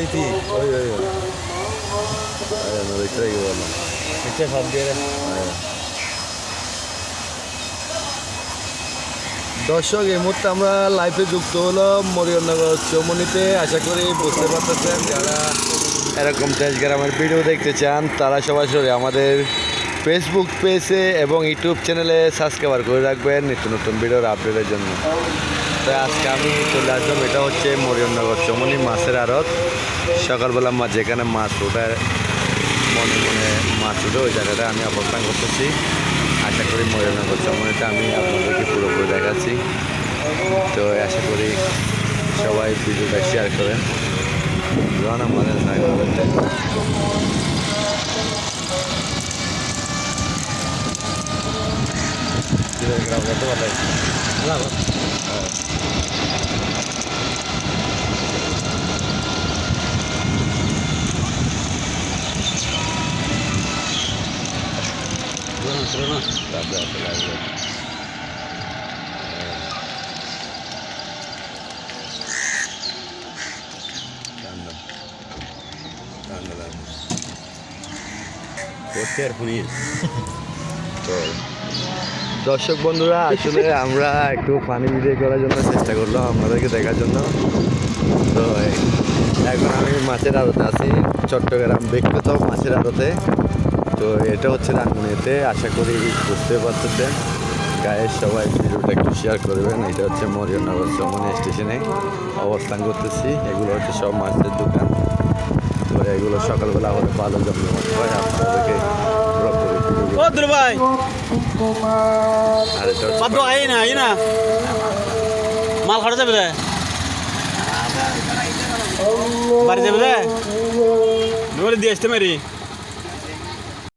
বাড়িতে ওই ওই ওই। আরে না দেখতে কি বললাম নিচে সব দিয়ে রে। দর্শক এই মুহূর্তে আমরা লাইফে যুক্ত হলো মরিয়নগর চৌমনিতে আশা করি বুঝতে পারতেছেন যারা এরকম দেশ গ্রামের ভিডিও দেখতে চান তারা সরাসরি আমাদের ফেসবুক পেজে এবং ইউটিউব চ্যানেলে সাবস্ক্রাইবার করে রাখবেন নিত্য নতুন ভিডিওর আপডেটের জন্য। তাই আজকে আমি চলে আসলাম। এটা হচ্ছে মরিয়নগর চৌমনি মাছের আড়ত। সকালবেলা মাছ যেখানে মাছ ওঠায় মনে মনে মাছ উঠে ওই জায়গাটা আমি অবস্থান করতেছি। আশা করি মরিয়নগর চৌমনিতে আমি আপনাদেরকে পুরোপুরি দেখাচ্ছি। তো আশা করি সবাই ভিডিওটা শেয়ার করেন। রওনা আমাদের সাগরতে Entrou na. Tá aberto, tá aberto. కొట్టారు పునీర్ দর্শক বন্ধুরা, আসলে আমরা একটু পানি ভিডিও করার জন্য চেষ্টা করলাম আপনাদেরকে দেখার জন্য। তো এখন আমি মাছের আড়তে আছি, চট্টগ্রাম বিখ্যাত মাছের আড়তে। তো এটা হচ্ছে রাঙ্গুনিতে, আশা করি বুঝতে পারতেছেন। গায়ের সবাই ভিডিওটা একটু শেয়ার করবেন এটা হচ্ছে মরিয়নগর চমনি স্টেশনে অবস্থান করতেছি। এগুলো হচ্ছে সব মাছের দোকান। তো এগুলো সকালবেলা হলে ভালো জমজমাট হয়, আপনাদেরকে ভাই বাদ আই না আই না। মাল খাওয়া যাবে রে বাড়ি যাবে রে দিয়ে আসতে মারি